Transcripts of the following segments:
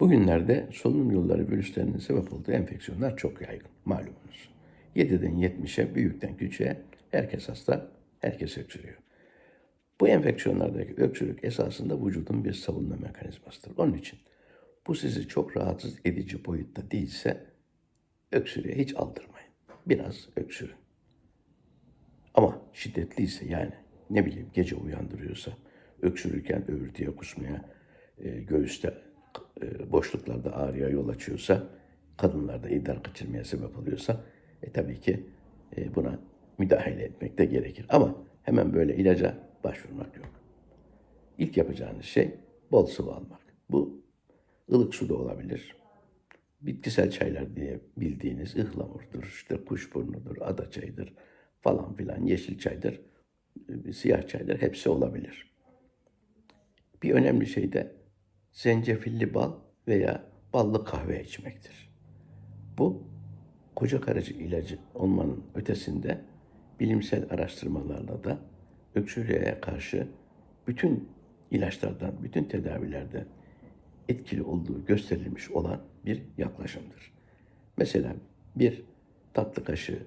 Bugünlerde solunum yolları virüslerinin sebep olduğu enfeksiyonlar çok yaygın malumunuz. 7'den 70'e, büyükten küçüğe herkes hasta, herkes öksürüyor. Bu enfeksiyonlardaki öksürük esasında vücudun bir savunma mekanizmasıdır. Onun için bu sizi çok rahatsız edici boyutta değilse öksürüğe hiç aldırmayın. Biraz öksürün. Ama şiddetliyse yani ne bileyim gece uyandırıyorsa, öksürürken öğürtüye kusmaya, e, göğüste boşluklarda ağrıya yol açıyorsa, kadınlarda idrar kaçırmaya sebep oluyorsa e, tabii ki e, buna müdahale etmek de gerekir. Ama hemen böyle ilaca başvurmak yok. İlk yapacağınız şey bol sıvı almak. Bu ılık su da olabilir. Bitkisel çaylar diye bildiğiniz ıhlamurdur, işte kuşburnudur, ada çayıdır falan filan, yeşil çaydır, e, siyah çaydır hepsi olabilir. Bir önemli şey de zencefilli bal veya ballı kahve içmektir. Bu koca karıcı ilacı olmanın ötesinde bilimsel araştırmalarla da öksürüğe karşı bütün ilaçlardan, bütün tedavilerden etkili olduğu gösterilmiş olan bir yaklaşımdır. Mesela bir tatlı kaşığı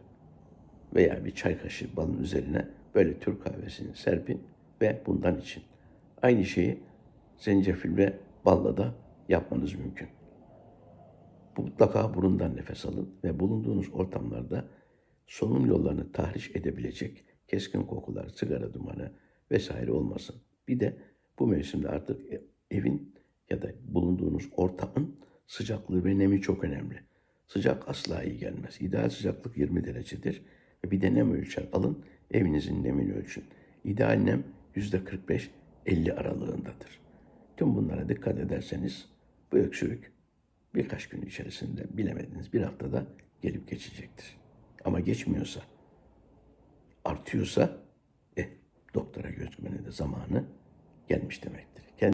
veya bir çay kaşığı balın üzerine böyle Türk kahvesini serpin ve bundan için. Aynı şeyi zencefil ve balla da yapmanız mümkün. Mutlaka burundan nefes alın ve bulunduğunuz ortamlarda solunum yollarını tahriş edebilecek keskin kokular, sigara dumanı vesaire olmasın. Bir de bu mevsimde artık e- evin ya da bulunduğunuz ortamın sıcaklığı ve nemi çok önemli. Sıcak asla iyi gelmez. İdeal sıcaklık 20 derecedir. Bir de nem ölçer alın, evinizin nemini ölçün. İdeal nem %45-50 aralığındadır. Tüm bunlara dikkat ederseniz bu öksürük birkaç gün içerisinde bilemediniz bir haftada gelip geçecektir. Ama geçmiyorsa, artıyorsa eh, doktora gözükmenin de zamanı gelmiş demektir.